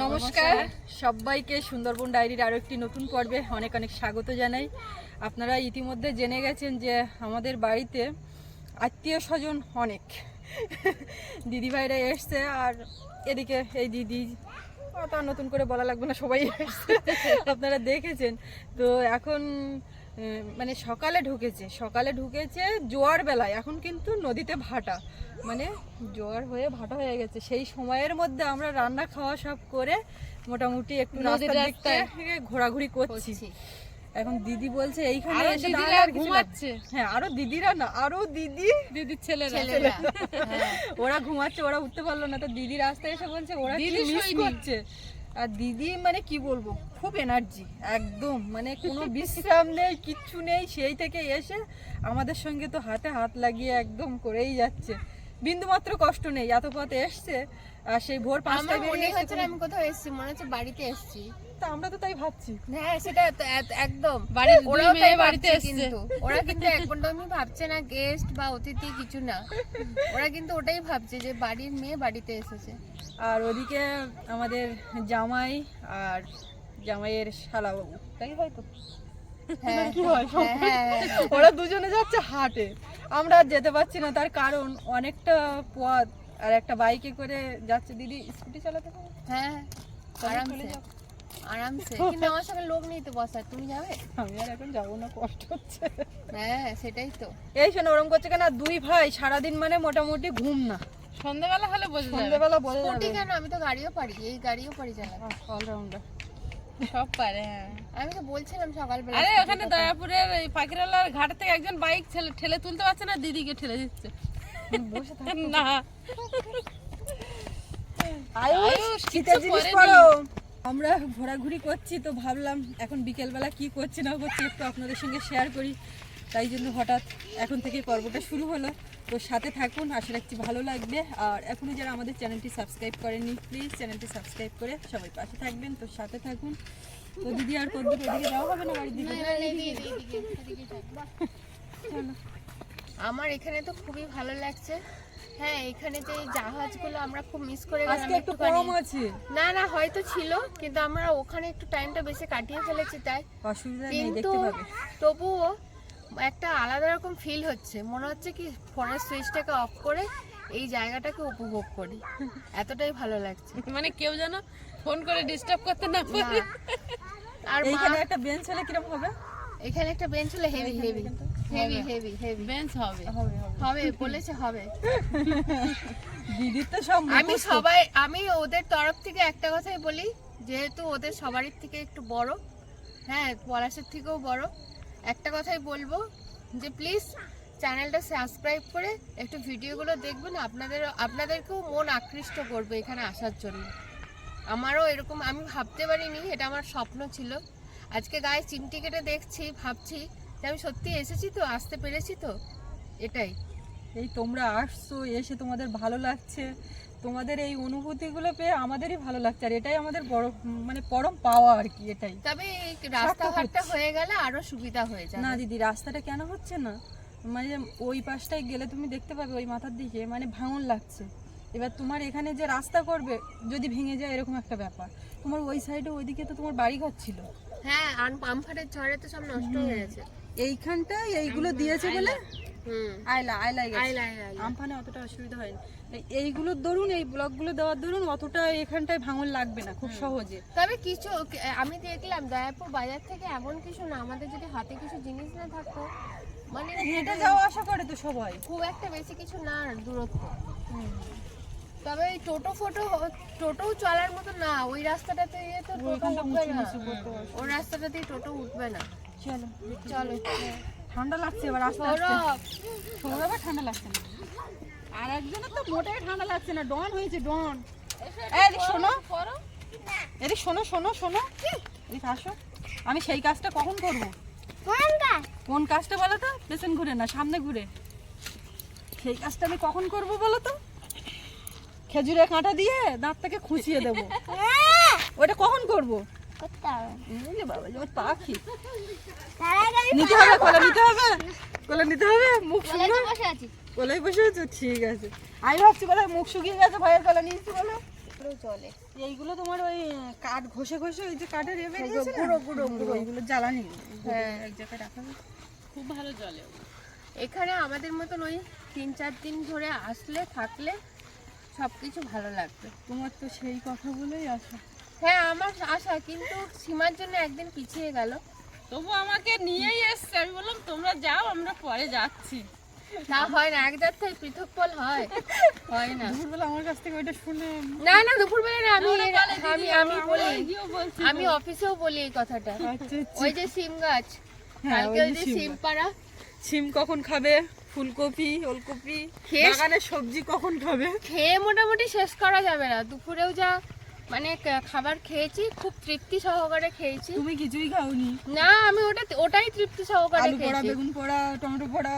নমস্কার। সবাইকে সুন্দরবন ডায়েরির আরও একটি নতুন পর্বে অনেক অনেক স্বাগত জানাই। আপনারা ইতিমধ্যে জেনে গেছেন যে আমাদের বাড়িতে আত্মীয় স্বজন অনেক। দিদিভাইরা এসছে আর এদিকে এই দিদি অত নতুন করে বলা লাগবে না সবাই এসছে। আপনারা দেখেছেন। তো এখন মানে সকালে ঢুকেছে। সকালে ঢুকেছে জোয়ার বেলায়। এখন কিন্তু নদীতে ভাটা। মানে জোয়ার হয়ে ভাটা হয়ে গেছে। সেই সময়ের মধ্যে আমরা রান্না খাওয়া সব করে মোটামুটি একটু ঘোরাঘুরি করছি। এখন দিদি বলছে এইখানে ঘুমাচ্ছে। হ্যাঁ আরও দিদিরা না আরও দিদি। দিদির ছেলেরা। ওরা ঘুমাচ্ছে ওরা উঠতে পারল না। তো দিদি রাস্তায় এসে বলছে ওরা মিস করছে? আর দিদি মানে কি বলব খুব এনার্জি একদম মানে কোনো বিশ্রাম নেই কিচ্ছু নেই সেই থেকে এসে আমাদের সঙ্গে তো হাতে হাত লাগিয়ে একদম করেই যাচ্ছে। বিন্দুমাত্র কষ্ট নেই এত পথ এসছে আর সেই ভোর পাঁচটা পাঁচটায় বেরিয়ে আমি কোথাও এসেছি মনে হচ্ছে বাড়িতে এসেছি। তা আমরা তো তাই ভাবছি। হ্যাঁ সেটা একদম। বাড়ির দুই মেয়ে বাড়িতে এসছে। ওরা কিন্তু একদমই ভাবছে না গেস্ট বা অতিথি কিছু না। ওরা কিন্তু ওটাই ভাবছে যে বাড়ির মেয়ে বাড়িতে এসেছে। আর ওদিকে আমাদের জামাই আর জামাইয়ের শালাবাবু। তাই হয়তো হ্যাঁ হয়? হ্যাঁ। ওরা দুজনে যাচ্ছে হাটে। আমরা আর যেতে পারছি না তার কারণ অনেকটা পথ। আর একটা বাইকে করে যাচ্ছে দিদি স্কুটি চালাতে হ্যাঁ আরামসে। আরামসে। কিন্তু আমার সঙ্গে লোক নেই তো বসার। তুমি যাবে? আমি আর এখন যাব না কষ্ট হচ্ছে। হ্যাঁ সেটাই তো। এই শোনো ওরম করছে কেন? দুই ভাই সারাদিন মানে মোটামুটি ঘুম না। সন্ধ্যাবেলা হলে বোঝা যাবে। সন্ধ্যেবেলা বলে স্কুটি কেন? আমি তো গাড়িও পারি এই গাড়িও পারি চালাতে। অলরাউন্ডার সব পারে হ্যাঁ। আমি তো বলছিলাম সকালবেলা আরে ওখানে দয়াপুরের ওই পাখিরালার ঘাট থেকে একজন বাইক ঠেলে ঠেলে তুলতে পারছে না দিদিকে ঠেলে দিচ্ছে। বসে থাক। না। আয়ুষ শীতের জিনিস। আমরা ঘোরাঘুরি করছি তো ভাবলাম এখন বিকেলবেলা কি করছি না করছি একটু আপনাদের সঙ্গে শেয়ার করি। তাই জন্য হঠাৎ এখন থেকে পর্বটা শুরু হলো। তো সাথে থাকুন আশা রাখছি ভালো লাগবে। আর এখনও যারা আমাদের চ্যানেলটি সাবস্ক্রাইব করেননি প্লিজ চ্যানেলটি সাবস্ক্রাইব করে সবাই পাশে থাকবেন। তো সাথে থাকুন। তো দিদি আর কদ্দূর ওদিকে যাওয়া হবে না বাড়ির দিকে? আমার এখানে তো খুবই ভালো লাগছে। হ্যাঁ এখানে যে এই জাহাজগুলো আমরা খুব মিস করে গেলাম আজকে একটু। কম আছে। না না হয়তো ছিল কিন্তু আমরা ওখানে একটু টাইমটা বেশি কাটিয়ে ফেলেছি তাই। অসুবিধা নেই দেখতে পাবে। তবুও একটা আলাদা রকম ফিল হচ্ছে। মনে হচ্ছে কি ফোনের সুইচটাকে অফ করে এই জায়গাটাকে উপভোগ করি। এতটাই ভালো লাগছে। মানে কেউ যেন ফোন করে ডিস্টার্ব করতে না পারে। আর এখানে একটা বেঞ্চ হলে কীরকম হবে? এখানে একটা বেঞ্চ হলে heavy heavy heavy heavy heavy bench হবে। হবে বলেছে হবে। দিদির তো সব আমি সবাই আমি ওদের তরফ থেকে একটা কথাই বলি যেহেতু ওদের সবারই থেকে একটু বড় হ্যাঁ পলাশের থেকেও বড় একটা কথাই বলব যে প্লিজ চ্যানেলটা সাবস্ক্রাইব করে একটু ভিডিওগুলো দেখবেন আপনাদের আপনাদেরকেও মন আকৃষ্ট করবে এখানে আসার জন্য। আমারও এরকম আমি ভাবতে পারিনি এটা আমার স্বপ্ন ছিল। আজকে গায়ে চিমটি কেটে দেখছি ভাবছি যে আমি সত্যি এসেছি তো আসতে পেরেছি তো এটাই। এই তোমরা আসছো এসে তোমাদের ভালো লাগছে তোমাদের এই অনুভূতিগুলো পেয়ে আমাদেরই ভালো লাগছে আর এটাই আমাদের বড় মানে পরম পাওয়া আর কি এটাই। তবে এই রাস্তাঘাটটা হয়ে গেলে আরও সুবিধা হয়ে যাবে। না দিদি রাস্তাটা কেন হচ্ছে না? মানে ওই পাশটায় গেলে তুমি দেখতে পাবে ওই মাথার দিকে মানে ভাঙন লাগছে। এবার তোমার এখানে যে রাস্তা করবে যদি ভেঙে যায় এরকম একটা ব্যাপার। তোমার ওই সাইডে ওইদিকে তো তোমার বাড়ি ঘর ছিল। হ্যাঁ আর আমফানের ঝড়ে তো সব নষ্ট হয়ে গেছে। এইখানটায় এইগুলো দিয়েছে বলে? হুম। আয়লা আইলা। আমফানে অতটা অসুবিধা হয়নি। এই- এইগুলোর দরুন এই ব্লকগুলো দেওয়ার দরুন অতটা এখানটায় ভাঙন লাগবে না খুব সহজে। তবে কিছু আমি দেখলাম দয়াপুর বাজার থেকে এমন কিছু না আমাদের যদি হাতে কিছু জিনিস না থাকতো মানে হেঁটে যাওয়া আশা করে তো সবাই। খুব একটা বেশি কিছু না দূরত্ব। তবে এই টোটো ফোটো টোটো চলার মতো না ওই রাস্তাটাতে গিয়ে তো টোটো উঠবে না। ওই রাস্তাটাতে টোটো উঠবে না। চলো চলো। ঠান্ডা লাগছে এবার আস্তে আস্তে। সৌরভ। ঠান্ডা লাগছে না। আর একজনের তো মোটাই ঠান্ডা লাগছে না ডন হয়েছে ডন। এই এদিক শোনো। এদিক শোনো শোনো শোনো। এদিক আসো। আমি সেই কাজটা কখন করব? কোন কাজটা বলো তো? পেছন ঘুরে না সামনে ঘুরে। সেই কাজটা আমি কখন করব বলো তো? খেজুরে কাঁটা দিয়ে দাঁতটাকে খুঁচিয়ে দেবো। ওটা কখন করব? পাখি। নিতে হবে কোলে নিতে হবে? কোলে নিতে হবে? মুখ বসে আছো। ঠিক আছে। আমি ভাবছি বলে মুখ শুকিয়ে গেছে ভাইয়ের কোলে নিয়েছি বলে। পুরো জলে এইগুলো তোমার ওই কাঠ ঘষে ঘষে ওই যে কাঠের এ ওই যে গুঁড়ো, গুঁড়ো, গুঁড়ো। এইগুলো জ্বালানি। হ্যাঁ। এক জায়গায় রাখা খুব ভালো জলে এখানে আমাদের মতন ওই তিন চার দিন ধরে আসলে থাকলে সব কিছু ভালো লাগবে। তোমার তো সেই কথা বলেই আসা। হ্যাঁ আমার আশা কিন্তু সীমার জন্য একদিন পিছিয়ে গেল। তবু আমাকে নিয়েই এসছে। আমি বললাম তোমরা যাও আমরা পরে যাচ্ছি। না হয় না এক পৃথক ফল হয়। হয় না। দুপুরবেলা আমার কাছ থেকে ওইটা শুনে না না দুপুরবেলা না আমি আমি আমি বলি আমি অফিসেও বলি এই কথাটা। আচ্ছা ওই যে সিম গাছ। হ্যাঁ, কালকে ওই যে সিম পাড়া। সিম কখন খাবে? ফুলকপি ওলকপি? খেয়ে- বাগানের সবজি কখন খাবে? খেয়ে মোটামুটি শেষ করা যাবে না। দুপুরেও যা মানে খাবার খেয়েছি খুব তৃপ্তি সহকারে খেয়েছি। তুমি কিছুই খাওনি? না আমি ওটা ওটাই তৃপ্তি সহকারে আলু পোড়া বেগুন পোড়া টমেটো পোড়া?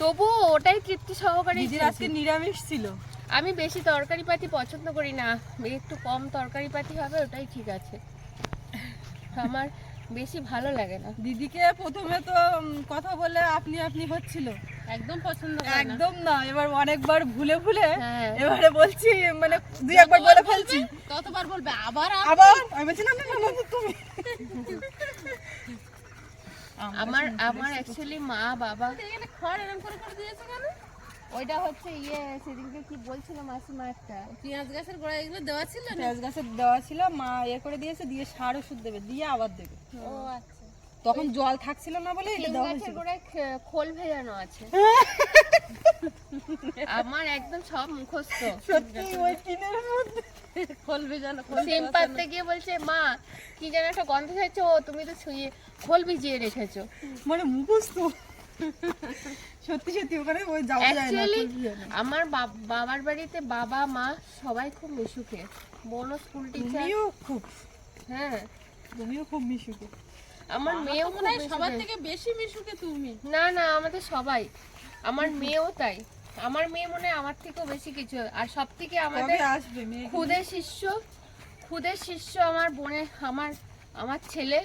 তবু ওটাই তৃপ্তি সহকারে আজকে নিরামিষ ছিল। আমি বেশি তরকারি পাতি পছন্দ করি না। একটু কম তরকারি পাতি হবে ওটাই ঠিক আছে। আমার বেশি ভালো লাগে না। দিদিকে প্রথমে তো কথা বলে আপনি আপনি হচ্ছিল। একদম পছন্দ একদম না এবার অনেকবার ভুলে ভুলে হ্যাঁ। এবারে বলছি মানে দুই একবার বলে ফেলছি। ততবার বলবে আবার আবার? আমি বলছি না না না, তুমি। আমার আমার অ্যাকচুয়ালি মা বাবা। এখানে খড় এরকম করে করে দিয়েছে কেন? ওইটা হচ্ছে ইয়ে সেদিনকে কি বলছিল মাসিমা একটা? পেঁয়াজ গাছের গোড়া এগুলো দেওয়া ছিল না? পেঁয়াজ গাছের দেওয়া ছিল মা ইয়ে করে দিয়েছে দিয়ে সার ওষুধ দেবে দিয়ে আবার দেবে। তখন জল থাকছিল না বলে এটা দেওয়া হয়েছিল। গোড়ায় খোল ভেজানো আছে। আমার একদম সব মুখস্থ। সত্যি ওই টিনের মধ্যে। খোল ভেজানো খোল সিম পাততে গিয়ে বলছে মা কি যেন একটা গন্ধ খাচ্ছে ও তুমি তো ছুঁয়ে খোল ভিজিয়ে রেখেছো। মানে মুখস্থ। সত্যি সত্যি ওখানে ওই যাওয়া যায় না। আমার বাবার বাড়িতে বাবা মা সবাই খুব মিশুকে। বোনও স্কুল টিচার খুব। হ্যাঁ। তুমিও খুব মিশুকে। আমার মেয়েও মনে হয় সবার থেকে বেশি মিশুকে তুমি। না না আমাদের সবাই। আমার মেয়েও তাই। আমার মেয়ে মনে হয় আমার থেকেও বেশি কিছু। আর সব থেকে আমাদের খুদের শিষ্য খুদের শিষ্য আমার বোনের আমার আমার ছেলে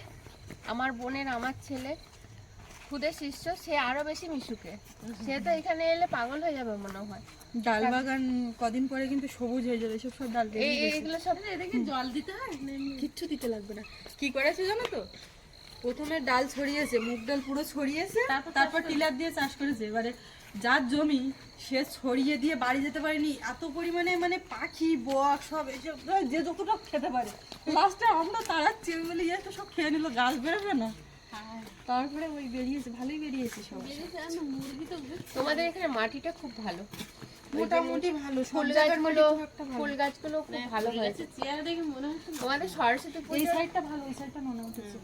আমার বোনের আমার ছেলে। খুদের শিষ্য সে আরও বেশি মিশুকে। সে তো এখানে এলে পাগল হয়ে যাবে মনে হয়। ডাল বাগান কদিন পরে কিন্তু সবুজ হয়ে যাবে সব সব ডাল এই এইগুলো সব এটাকে জল দিতে হয়? কিচ্ছু দিতে লাগবে না। কি করেছে জানো তো? প্রথমে ডাল ছড়িয়েছে মুগ ডাল পুরো ছড়িয়েছে তারপর টিলার দিয়ে চাষ করেছে। এবারে যার জমি সে ছড়িয়ে দিয়ে বাড়ি যেতে পারেনি। এত পরিমাণে মানে পাখি বক সব এসব ধর যে যতটা খেতে পারে। লাস্টে আমরা তাড়াচ্ছি বলে ইয়ে তো সব খেয়ে নিল গাছ বেরোবে না? তারপরে ওই বেরিয়েছে ভালোই বেরিয়েছে সব তোমাদের এখানে মাটিটা খুব ভালো। মোটামুটি ভালো ফুল গাছগুলো ভালো। ফুল গাছগুলো খুব ভালো হয়েছে। চেয়ার দেখে মনে হচ্ছে তোমাদের সরস্বতী এই পুজো সাইডটা ভালো এই সাইডটা মনে উঠেছে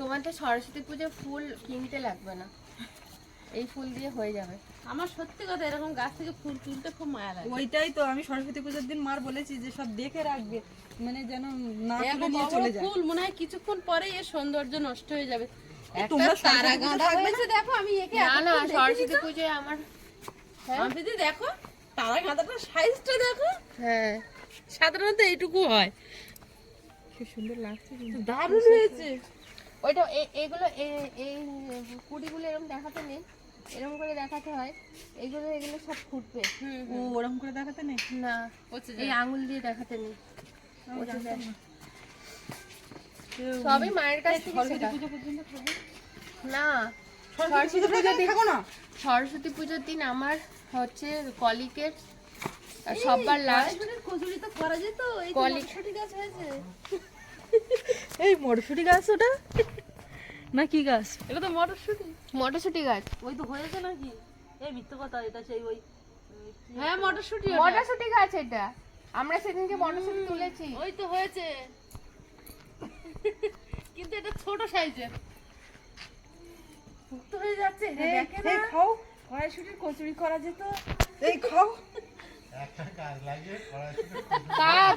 তোমাদের সরস্বতী পুজো ফুল কিনতে লাগবে না। এই ফুল দিয়ে হয়ে যাবে। আমার সত্যি কথা এরকম গাছ থেকে ফুল তুলতে খুব মায়া লাগে। ওইটাই তো আমি সরস্বতী পুজোর দিন মার বলেছি যে সব দেখে রাখবে মানে যেন না তুলে নিয়ে চলে যায়। ফুল মনে হয় কিছুক্ষণ পরে এর সৌন্দর্য নষ্ট হয়ে যাবে। তোমরা তারা গাঁদা থাকবে হয়েছে দেখো আমি একে না না সরস্বতী। পুজোয় আমার আমার দিদি দেখো তারা গাঁদাটার সাইজটা দেখো। হ্যাঁ সাধারণত এইটুকু হয়। কি সুন্দর লাগছে দারুণ হয়েছে। ওইটা এ- এগুলো এই কুড়িগুলো এরকম দেখাতে নেই এরকম করে দেখাতে হয়। এগুলো এগুলো সব ফুটবে। ও ওরকম করে দেখাতে নেই? না এই আঙুল দিয়ে দেখাতে নেই। আমি। সবই মায়ের কাছ থেকে পুজো পর্যন্ত থাকবে না। সরস্বতী পুজোর দিন থাকো না। সরস্বতী পুজোর দিন আমার হচ্ছে কলিকের সববার লাস্ট কচুরি তো করা যেত এই তো কলি- গাছ হয়েছে। এই মটরশুঁটি গাছ ওটা? না কি গাছ? এটা তো মটরশুঁটি। মটরশুঁটি গাছ। ওই তো হয়েছে নাকি? এই মিথ্যে কথা এটা সেই ওই হ্যাঁ মটরশুঁটি ওটা। মটরশুঁটি গাছ এটা। আমরা সেদিনকে মটরশুঁটি তুলেছি। ওই তো হয়েছে। কিন্তু এটা ছোট সাইজের। শক্ত হয়ে যাচ্ছে দেখে না? খাও। কড়াইশুটির কচুরি করা যেত। এই খাও।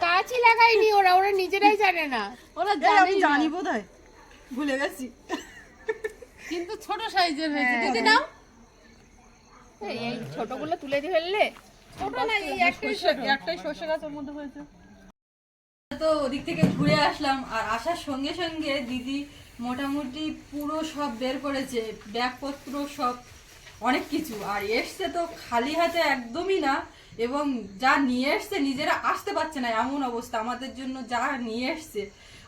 গাছই লাগাইনি ওরা ওরা নিজেরাই জানে না। ওরা জানি জানি বোধ ভুলে গেছি। কিন্তু ছোট সাইজের হয়েছে। হ্যাঁ। নাও। এই এই ছোটগুলো তুলে দিয়ে ফেললে? ছোট না এই একটাই একটাই সর্ষে গাছের মধ্যে হয়েছে। তো ওদিক থেকে ঘুরে আসলাম আর আসার সঙ্গে সঙ্গে দিদি মোটামুটি পুরো সব বের করেছে ব্যাগপত্র সব অনেক কিছু। আর এসছে তো খালি হাতে একদমই না এবং যা নিয়ে এসছে নিজেরা আসতে পারছে না এমন অবস্থা। আমাদের জন্য যা নিয়ে এসছে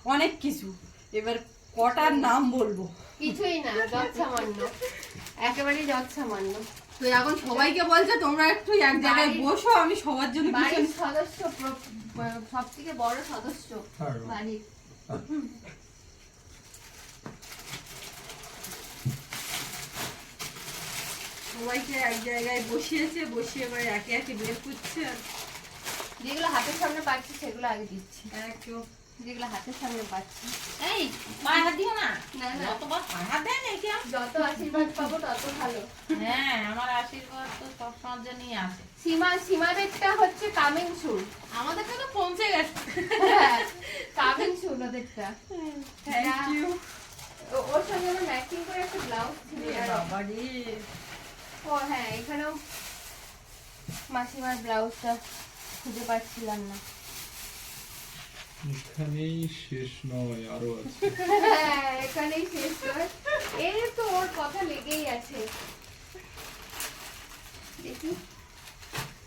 অনেক কিছু। এবার কটার নাম বলব? কিছুই না যত একেবারেই যত সামান্য তো এখন সবাইকে বলছে তোমরা একটু এক জায়গায় বসো আমি সবার জন্য বাড়ির সদস্য সব থেকে বড় সদস্য হ্যাঁ। বাড়ির। সবাইকে এক জায়গায় বসিয়েছে বসিয়ে এবার একে একে বের করছে। যেগুলো হাতের সামনে পাচ্ছি সেগুলো আগে দিচ্ছি। একদম যেগুলো হাতের সামনে পাচ্ছি। এই পায়ে হাত দিও না। না না। যতবার পায়ে হাত দেয় না কি যত আশীর্বাদ পাবো তত ভালো। হ্যাঁ আমার আশীর্বাদ তো সবসময়ের জন্যই আছে। সীমা সীমাদেরটা হচ্ছে কামিং সুর আমাদের তো পৌঁছে গেছে। কামিং সুর ওদেরটা। থ্যাংক ইউ ওর সঙ্গে আমার ম্যাচিং করে একটা ব্লাউজ ছিল। আর বাবা রে ও হ্যাঁ এখানেও মাসিমার ব্লাউজটা খুঁজে পাচ্ছিলাম না। এখানেই শেষ নয় আরও আছে। হ্যাঁ এখানেই শেষ নয়। এই তো ওর কথা লেগেই আছে। দেখি।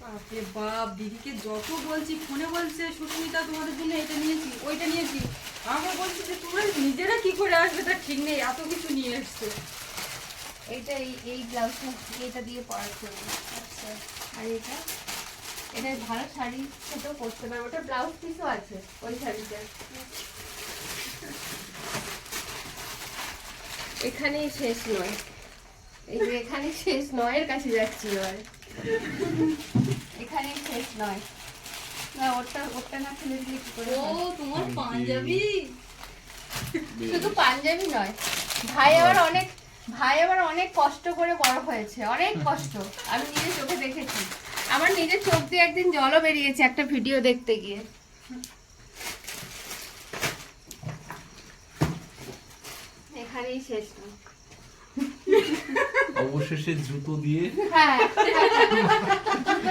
বাপরে বাপ দিদিকে যত বলছি ফোনে বলছে সুস্মিতা তোমাদের জন্য এটা নিয়েছি ওইটা নিয়েছি। আমাকে বলছি যে তোমরা নিজেরা কি করে আসবে? তার ঠিক নেই এত কিছু নিয়ে এসছে। এইটা এই এই ব্লাউজটা এটা দিয়ে পরার জন্য। আচ্ছা আর এটা? এটা ভালো শাড়ি সেটাও পরতে পারব। ওটা ব্লাউজ পিসও আছে ওই শাড়িটা। এখানেই শেষ নয়। এই যে এখানে শেষ নয় এর কাছে যাচ্ছি এবার। এখানেই শেষ নয়। না ওটা ওটা না খুলে দিয়ে কি করে ও তোমার পাঞ্জাবি? শুধু পাঞ্জাবি নয়। ভাই আবার অনেক ভাই আবার অনেক কষ্ট করে বড় হয়েছে অনেক কষ্ট। আমি নিজে চোখে দেখেছি। আমার নিজের চোখ দিয়ে একদিন জলও বেরিয়েছে একটা ভিডিও দেখতে গিয়ে। এখানেই শেষ অবশেষে জুতো দিয়ে হ্যাঁ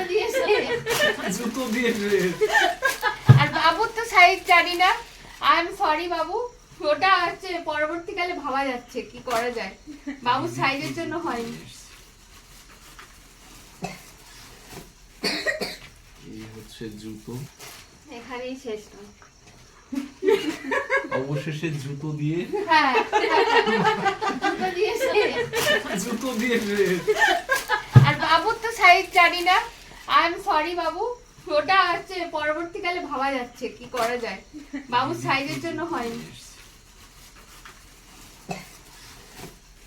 দিয়ে জুতো দিয়ে। আর বাবুর তো সাইজ জানি না। আই এম সরি বাবু। ওটা হচ্ছে পরবর্তীকালে ভাবা যাচ্ছে কি করা যায়। বাবুর সাইজের জন্য হয়নি। এই হচ্ছে জুতো। এখানেই শেষ অবশেষে জুতো দিয়ে হ্যাঁ। দিয়ে জুতো দিয়ে আর বাবুর তো সাইজ জানি না। আই এম সরি বাবু। ওটা হচ্ছে পরবর্তীকালে ভাবা যাচ্ছে কি করা যায়। বাবুর সাইজের জন্য হয়নি।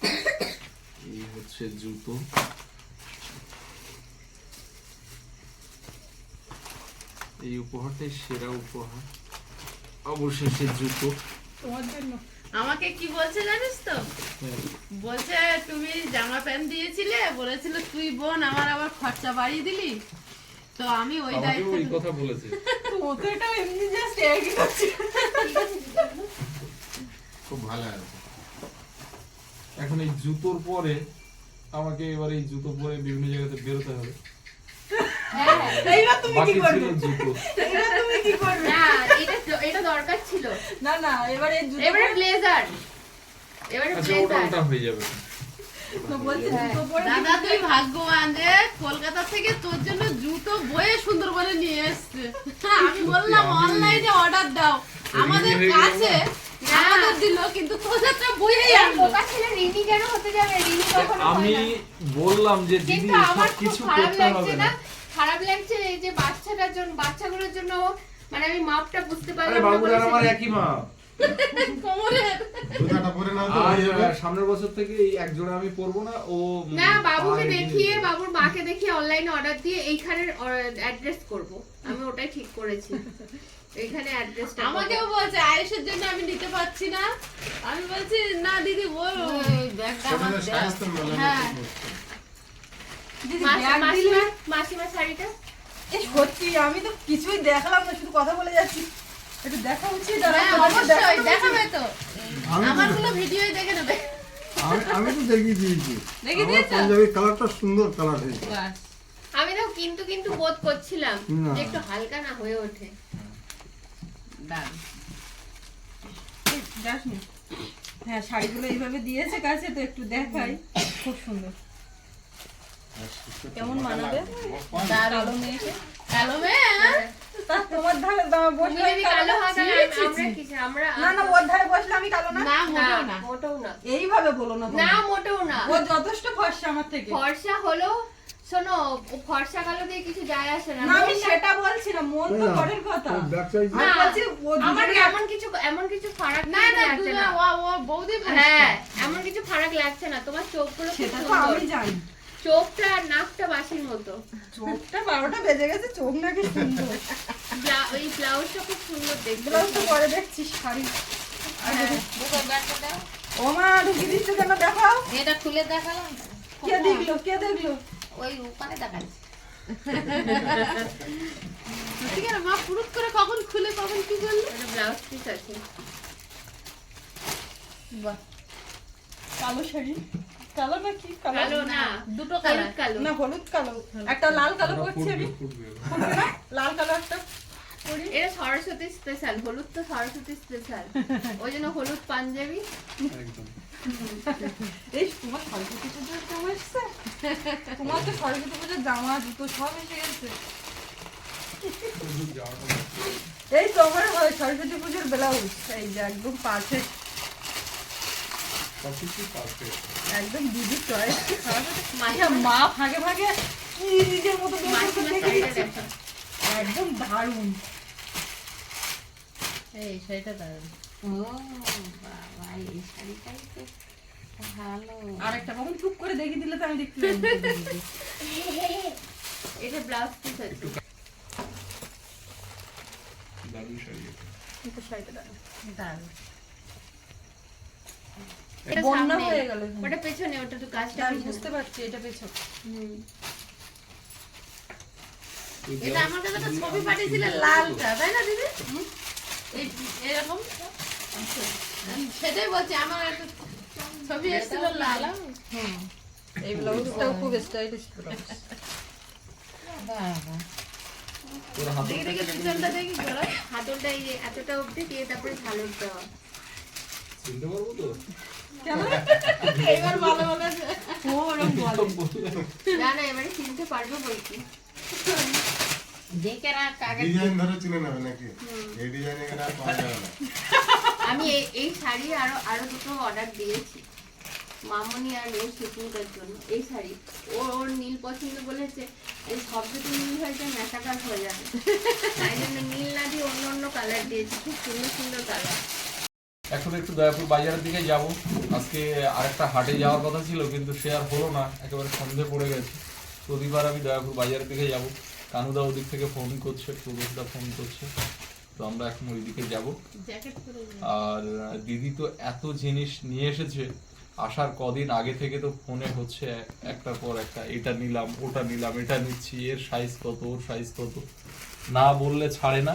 এই হচ্ছে জুতো। এই উপহারটাই সেরা উপহার। অবশেষে জুতো। তোমার জন্য। আমাকে কি বলছে জানিস তো? হ্যাঁ, বলছে তুমি জামা প্যান্ট দিয়েছিলে বলেছিল তুই বোন আমার আবার খরচা বাড়িয়ে দিলি। তো আমি ওই দায়িত্ব ওই কথা বলেছে। ও তো এটা এমনি জাস্ট খুব ভালো আছে এখন এই জুতোর পরে আমাকে এবার এই জুতো পরে বিভিন্ন জায়গাতে বেরোতে হবে। এইবার তুমি বাকি কি ছিল করবে? জুতো। এইবার তুমি কি করবে? না এটা এটা দরকার ছিল। না না এবারে জুতো এবারে ব্লেজার। এবারে ওটা ব্লেজার। ওটা যাবে। তো বলছে। জুতো পরে দাদা তুই ভাগ্যবান যে কলকাতা থেকে তোর জন্য জুতো বয়ে সুন্দরবনে নিয়ে এসছে। আমি বললাম অনলাইনে অর্ডার দাও। আমাদের কাছে আমি বললাম যে দিদি সব কিছু করতে হবে না। খারাপ লাগছে এই যে বাচ্চাটার জন্য বাচ্চাগুলোর জন্য মানে আমি মাপটা বুঝতে পারলাম বাবুর আমার একই মা কোমরের। জুতাটা পরে নাও তো আর হয়ে যাবে। সামনের বছর থেকে এই এক জোড়া আমি পরবো না ও না বাবুকে দেখিয়ে বাবুর মাকে দেখিয়ে অনলাইনে অর্ডার দিয়ে এইখানের অ্যাড্রেস করব। আমি ওটাই ঠিক করেছি। এইখানে অ্যাড্রেসটা আমাকেও বলছে আয়েশের জন্য আমি নিতে পারছি না। আমি বলছি না দিদি বল ব্যাগটা আমার সেখানে দেও। সায়াস্তান মেলানো হ্যাঁ। দিদি মাসিমা মাসিমা শাড়িটা? এ সত্যি আমি তো কিছুই দেখালাম না শুধু কথা বলে যাচ্ছি। একটু দেখা উচিত হ্যাঁ অবশ্যই দেখাবে তো। আমারগুলো ভিডিওই দেখে নেবে। আমি তো দেখিয়ে দিয়েছি। আমার পাঞ্জাবি কালারটা সুন্দর কালার হয়েছে। আমি তো কিন্তু কিন্তু বোধ করছিলাম যে একটু হালকা না হয়ে ওঠে? হ্যাঁ শাড়িগুলো এইভাবে দিয়েছে কাছে তো একটু দেখাই। খুব সুন্দর। কেমন মানাবে? কালো মেয়েকে। কালো মেয়ে হ্যাঁ? তোমার ধারে বসলে আমি কালো হও তাহলে ছি, ছি, আমরা ছি। কিসে? আমরা না না ওর ধারে বসলে আমি কালো না? না না মোটেও না। এইভাবে বলো না না মোটেও না। ও যথেষ্ট ফর্সা আমার থেকে। ফর্সা হলো শোনো ফর্সা কালো দিয়ে কিছু যায় আসে না। আমি সেটা বলছি না মন তো না। কথা। না, আমি বলছি আমার এমন কিছু এমন কিছু ফারাক না না না। ও ও বৌদি হ্যাঁ এমন কিছু ফারাক লাগছে না। তোমার চোখগুলো সেটা তো আমি জানি। চোখটা আর নাকটা বাসির মতো। চোখটা বারোটা বেজে গেছে চোখ নাকি সুন্দর। ওই ব্লাউজটা খুব সুন্দর দেখতে। ব্লাউজ তো পরে দেখছি শাড়ি। হ্যাঁ। ও মা ঢুকিয়ে দিচ্ছে কেন? দেখাও। এটা খুলে দেখালাম। কে দেখল? কে দেখল? ওই ওখানে দেখাচ্ছে ঠিক আছে মা পুরুত করে কখন খুলে কখন কি করলে? ব্লাউজ পিস আছে। বাহ। কালো শাড়ি। কালো কালো? না। দুটো কালো। না হলুদ কালো। একটা লাল কালো করছি আমি। না? লাল কালো একটা। এটা সরস্বতী স্পেশাল হলুদ তো সরস্বতী স্পেশাল ওই জন্য হলুদ পাঞ্জাবি। একদম। এই তোমার সরস্বতী পুজোর জামা এসছে? তোমার তো সরস্বতী পুজোর জামা জুতো সব এসে গেছে। এই তো আমার ওই সরস্বতী পুজোর ব্লাউজ। এই যে একদম পারফেক্ট একদম দিদি চয়েস মা ভাগে ভাগে কি নিজের মতো একদম দারুণ। এই শাড়িটা দারুণ ও বাবা এই শাড়িটাই তো ভালো। আর কখন চুপ করে দেখে দিলে তো আমি দেখতে এটা ব্লাউজ পিস আছে। দারুণ শাড়ি এটা। শাড়িটা দারুণ। দারুণ বন্যা হয়ে গেল ওটা পেছনে ওটা তো কাজটা আমি বুঝতে পারছি এটা পেছনে। হুম। এটা আমার কাছে একটা ছবি পাঠিয়েছিলে লালটা তাই না দিদি? এই এরকম? সেটাই বলছি আমার একটা ছবি এসেছিল লাল। এই ব্লাউজটাও খুব স্টাইলিশ ব্লাউজ। বাবা। দেখি দেখি পিছনটা দেখি জোড়া হাতলটা এই এতটা অবধি দিয়ে তারপরে ঝালর দেওয়া। চিনতে পারব তো? এবার ভালো ভালো ও ওরকম বলে। না না এবারে চিনতে পারবে বলছি। দেখে রাখ আগে ডিজাইন ধরে চিনে নেবে নাকি? এই ডিজাইন এখানে আর পাওয়া যাবে না। আমি এই শাড়ি আরও আরও দুটো অর্ডার দিয়েছি। মামনি আর জন্য। এই শাড়ি। ও ওর নীল পছন্দ বলেছে। এই নীল হয়ে যায় হয়ে যাবে তাই জন্য নীল না দিয়ে অন্য অন্য কালার দিয়েছি। খুব সুন্দর সুন্দর কালার এখন একটু দয়াপুর বাজারের দিকে যাব। আজকে আরেকটা হাটে যাওয়ার কথা ছিল কিন্তু সে আর হলো না। একেবারে সন্ধে পড়ে গেছে। প্রতিবার আমি দয়াপুর বাজারের দিকে যাব। কানুদা ওদিক থেকে ফোন করছে প্রবেশদা ফোন করছে। তো আমরা এখন ওই দিকে যাব। আর দিদি তো এত জিনিস নিয়ে এসেছে আসার কদিন আগে থেকে তো ফোনে হচ্ছে একটার পর একটা এটা নিলাম ওটা নিলাম এটা নিচ্ছি এর সাইজ কত ওর সাইজ কত। না বললে ছাড়ে না।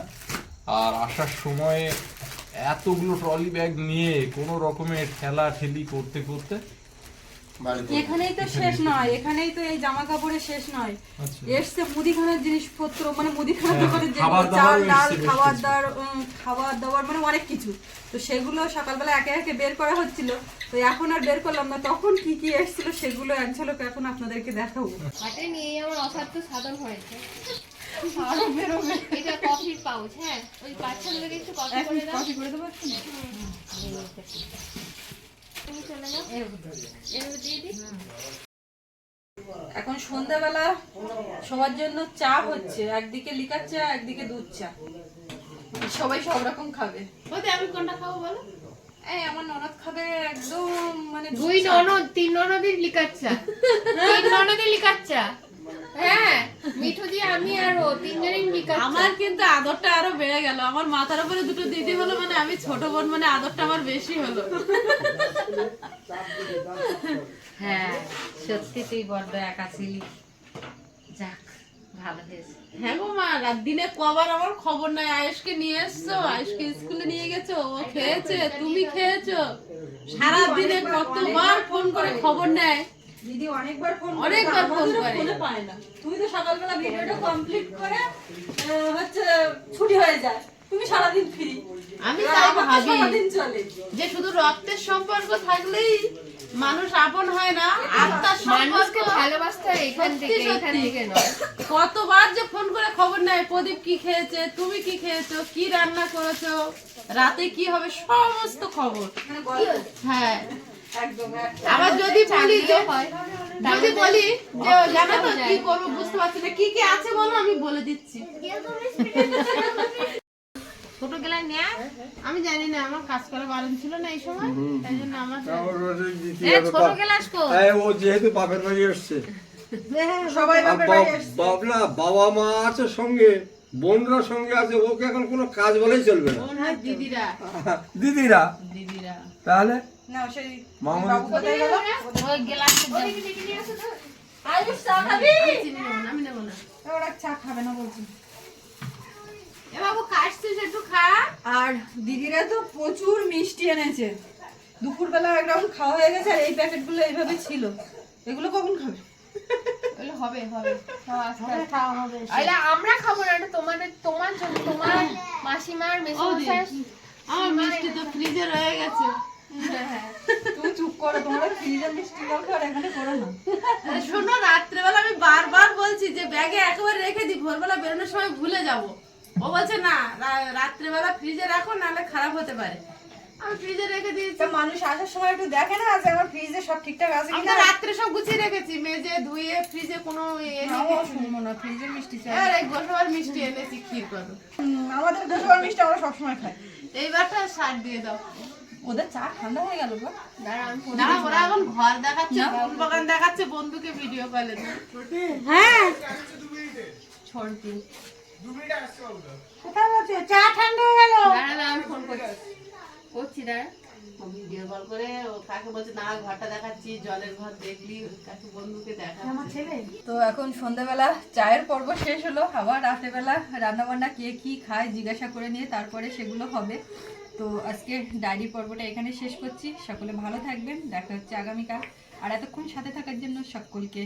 আর আসার সময় এতগুলো ট্রলি ব্যাগ নিয়ে কোনো রকমের ঠেলা ঠেলি করতে করতে এখানেই তো শেষ নয় এখানেই তো এই জামা কাপড়ে শেষ নয়। আচ্ছা। এসছে মুদিখানার জিনিসপত্র মানে মুদিখানা হ্যাঁ, দোকানের চাল ডাল খাবার দাবার খাবার দাবার মানে অনেক কিছু। তো সেগুলো সকালবেলা একে একে বের করা হচ্ছিল। তো এখন আর বের করলাম না। তখন কি কি এসেছিল সেগুলো এক ঝলক এখন আপনাদেরকে দেখাবো। হাটে নিয়ে আমার অসাধ্য সাধন হয়েছে। আরও বেরোবে। এটা কফির পাউচ হ্যাঁ। ওই বাচ্চাগুলোকে একটু কফি করে দাও। কফি করে দেবো এখন সন্ধ্যাবেলা সবার জন্য চা হচ্ছে। একদিকে লিকার চা একদিকে দুধ চা। সবাই সব রকম খাবে। আমি কোনটা খাব বলো? এই আমার ননদ খাবে একদম মানে দুই ননদ তিন ননদের লিকার চা। তিন ননদের লিকার চা। হ্যাঁ মিঠু আমি আর ও তিনজনেই লিকার আমার কিন্তু আদরটা আরও বেড়ে গেল। আমার মাথার উপরে দুটো দিদি হলো মানে আমি ছোট বোন মানে আদরটা আমার বেশি হলো। হ্যাঁ সত্যি তুই বড্ড একা ছিলি। যাক ভালো হয়েছে। হ্যাঁ গো মা রাত দিনে কবার আমার খবর নাই। আয়ুষকে নিয়ে এসছো? আয়ুষকে স্কুলে নিয়ে গেছো? ও খেয়েছে? তুমি খেয়েছো? সারা দিনে কতবার ফোন করে খবর নেয়? দিদি অনেকবার ফোন অনেকবার ফোন করে। ফোনে পায় না। তুমি তো সকালবেলা ভিডিওটা কমপ্লিট করে হচ্ছে ছুটি হয়ে যায়। তুমি সারাদিন ফ্রি আমি তাই ভাবি সারাদিন চলে। যে শুধু রক্তের সম্পর্ক থাকলেই মানুষ আপন হয় না আত্মার সম্পর্ক ভালোবাসতে এখান থেকে এখান। থেকে নয়। কতবার যে ফোন করে খবর নেয় প্রদীপ কি খেয়েছে তুমি কি খেয়েছো কি রান্না করেছ রাতে কি হবে সমস্ত খবর। হ্যাঁ। আবার যদি বলি যে যদি বলি যে জানো তো কি করব বুঝতে পারছি না। কি কি আছে বলো আমি বলে দিচ্ছি। ছোট নেয়া আমি জানি না আমার কাজ করা বারণ ছিল না এই সময় তাই জন্য আমার ছোট গেলাস কো হ্যাঁ, ও যেহেতু বাপের বাড়ি সবাই বাপের বাড়ি বাব- বাবলা বাবা মা আছে সঙ্গে। বোনরা সঙ্গে আছে ওকে এখন কোনো কাজ বলেই চলবে না। দিদিরা। দিদিরা? দিদিরা। তাহলে? না সেই মামা বাবু কোথায় গেল? ওই গেলাস আমি চিনি নেব না, আমি নেব না। ওরা চা খাবে না বলছি। এ বাবু কাশছিস একটু খা। আর দিদিরা তো প্রচুর মিষ্টি এনেছে। দুপুরবেলা এক রাউন্ড খাওয়া হয়ে গেছে আর এই প্যাকেটগুলো এইভাবে ছিল। এগুলো কখন খাবে? হবে হবে। আইলা আমরা খাব না এটা তোমাদের তোমার জন্য তোমার মাসিমার আমার মিষ্টি তো ফ্রিজে রয়ে গেছে। তুমি চুপ করো তোমরা ফ্রিজের মিষ্টি রাখো আর এখানে করো না। শোনো রাত্রেবেলা আমি বারবার বলছি যে ব্যাগে একেবারে রেখে দিই ভোরবেলা বেরোনোর সময় ভুলে যাব। ও বলছে না রাত্রেবেলা ফ্রিজে রাখো নাহলে খারাপ হতে পারে। আমি ফ্রিজে রেখে দিয়েছি। তো মানুষ আসার সময় একটু দেখে না যে আমার ফ্রিজে সব ঠিকঠাক আছে কিনা? রাত্রে সব গুছিয়ে রেখেছি মেজে ধুয়ে ফ্রিজে কোনো ইয়ে নেই। শুনব না ফ্রিজের মিষ্টি চাই। আর এই গোসবার মিষ্টি এনেছি ক্ষীর করো। হুম, আমাদের দুশোবার মিষ্টি আমরা সবসময় খাই। এইবারটা সার দিয়ে দাও। ওদের চা ঠান্ডা হয়ে গেল গো। দাঁড়া ওরা এখন ঘর দেখাচ্ছে ফুল বাগান দেখাচ্ছে বন্ধুকে ভিডিও কলে ছড়তি কোথায় বলছো চা ঠান্ডা হয়ে গেল। দাঁড়া আমি ফোন করছি। করছি না। ভিডিও কল করে কাকে বলছে না ঘরটা দেখাচ্ছি জলের ঘর দেখলি কাকে বন্ধুকে দেখা আমার ছেলে? তো এখন সন্ধ্যাবেলা চায়ের পর্ব শেষ হলো। আবার রাতেরবেলা রান্নাবান্না কে কি খায় জিজ্ঞাসা করে নিয়ে তারপরে সেগুলো হবে। তো আজকে ডায়েরি পর্বটা এখানে শেষ করছি। সকলে ভালো থাকবেন। দেখা হচ্ছে আগামীকাল। আর এতক্ষণ সাথে থাকার জন্য সকলকে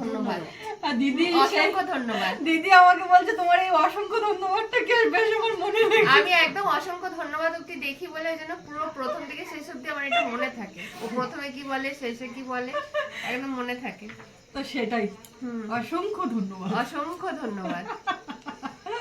ধন্যবাদ। আর দিদি অসংখ্য ধন্যবাদ। দিদি আমাকে বলছে তোমার এই অসংখ্য ধন্যবাদটা কি বেশ আমার মনে নেই? আমি একদম অসংখ্য ধন্যবাদ অব্দি দেখি বলে ওই জন্য পুরো প্রথম থেকে শেষ অব্দি আমার এটা মনে থাকে। ও প্রথমে কি বলে শেষে কি বলে একদম মনে থাকে। তো সেটাই। অসংখ্য ধন্যবাদ। অসংখ্য ধন্যবাদ।